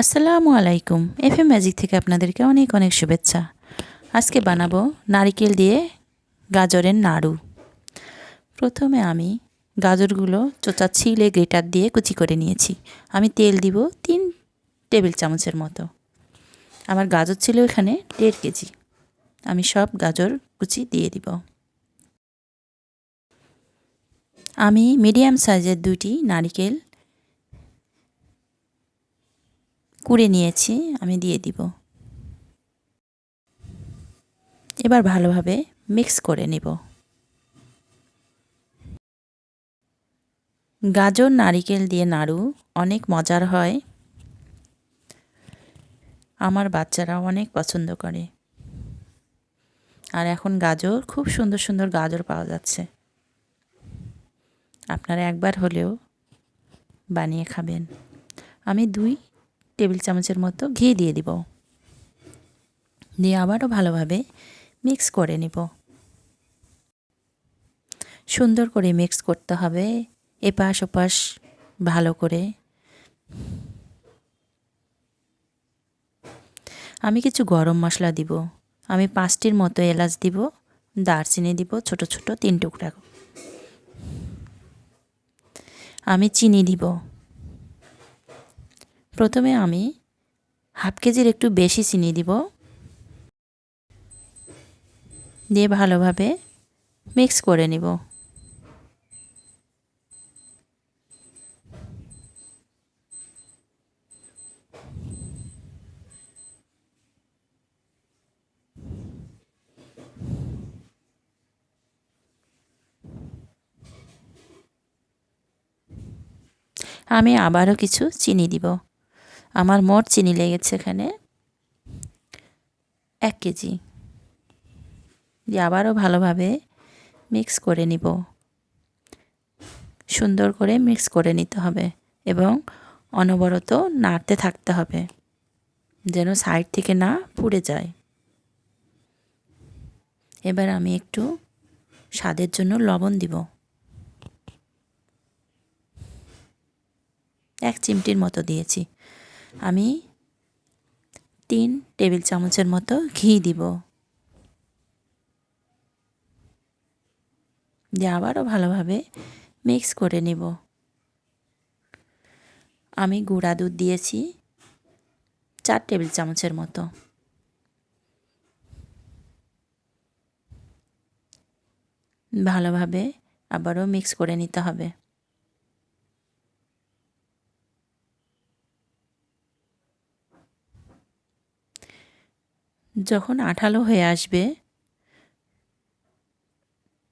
আসসালামু আলাইকুম। F M magic থেকে আপনাদেরকে অনেক অনেক শুভেচ্ছা। আজকে বানাবো নারিকেল দিয়ে গাজরের নাড়ু। প্রথমে আমি গাজরগুলো চোচা ছিলে গ্রেটার দিয়ে কুচি করে নিয়েছি। আমি তেল দিব তিন টেবিল চামচের মতো। আমার গাজর ছিল এখানে দেড় কেজি। আমি সব গাজর কুচি দিয়ে দিব। আমি মিডিয়াম সাইজের দুটি নারিকেল কুড়ে নিয়েছি, আমি দিয়ে দিব। এবার ভালোভাবে মিক্স করে নেব। গাজর, নারিকেল দিয়ে নাড়ু, অনেক মজার হয়। আমার বাচ্চারা অনেক পছন্দ করে। আর এখন গাজর, খুব সুন্দর সুন্দর গাজর পাওয়া যাচ্ছে। আপনারা একবার হলেও বানিয়ে খাবেন। আমি দুই টেবিল চামচের মতো ঘি দিয়ে দিব। দিয়ে আবারও ভালোভাবে মিক্স করে নিব। সুন্দর করে মিক্স করতে হবে, এপাশ ওপাশ ভালো করে। আমি কিছু গরম মশলা দিব, আমি পাঁচটির মতো এলাচ দিব, দারচিনি দিব, ছোট ছোট তিন টুকরা। আমি চিনি দিব। প্রথমে আমি হাফ কেজির একটু বেশি চিনি দিব। দিয়ে ভালোভাবে মিক্স করে নিব। আমি আবারও কিছু চিনি দিব। আমার মোট চিনি লেগেছে এখানে। এক কেজি। দিয়ে আবারও ভালোভাবে মিক্স করে নিব। সুন্দর করে মিক্স করে নিতে হবে এবং অনবরত নাড়তে থাকতে হবে যেন সাইড থেকে না পুড়ে যায়। এবার আমি একটু স্বাদের জন্য লবণ দিব। এক চিমটির মতো দিয়েছি। আমি তিন টেবিল চামচের মতো ঘি দিব। দিয়ে আবারও ভালোভাবে মিক্স করে নিব। আমি গুঁড়া দুধ দিয়েছি চার টেবিল চামচের মতো। ভালোভাবে আবারও মিক্স করে নিতে হবে। যখন আঠালো হয়ে আসবে,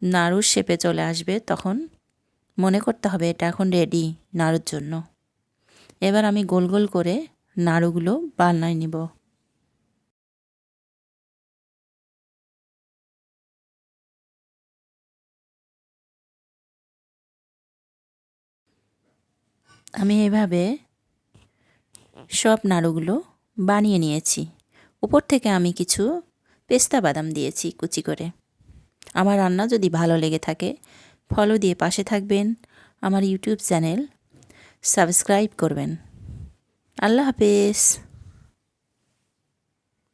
নাড়ুর শেপে চলে আসবে, তখন মনে করতে হবে এটা এখন রেডি নাড়ুর জন্য। এবার আমি গোল গোল করে নাড়ুগুলো বানায় নিব। আমি এভাবে সব নাড়ুগুলো বানিয়ে নিয়েছি। উপর থেকে আমি কিছু পেস্তা বাদাম দিয়েছি কুচি করে। আমার রান্না যদি ভালো লেগে থাকে ফলো দিয়ে পাশে থাকবেন, আমার ইউটিউব চ্যানেল সাবস্ক্রাইব করবেন। আল্লাহ হাফেজ।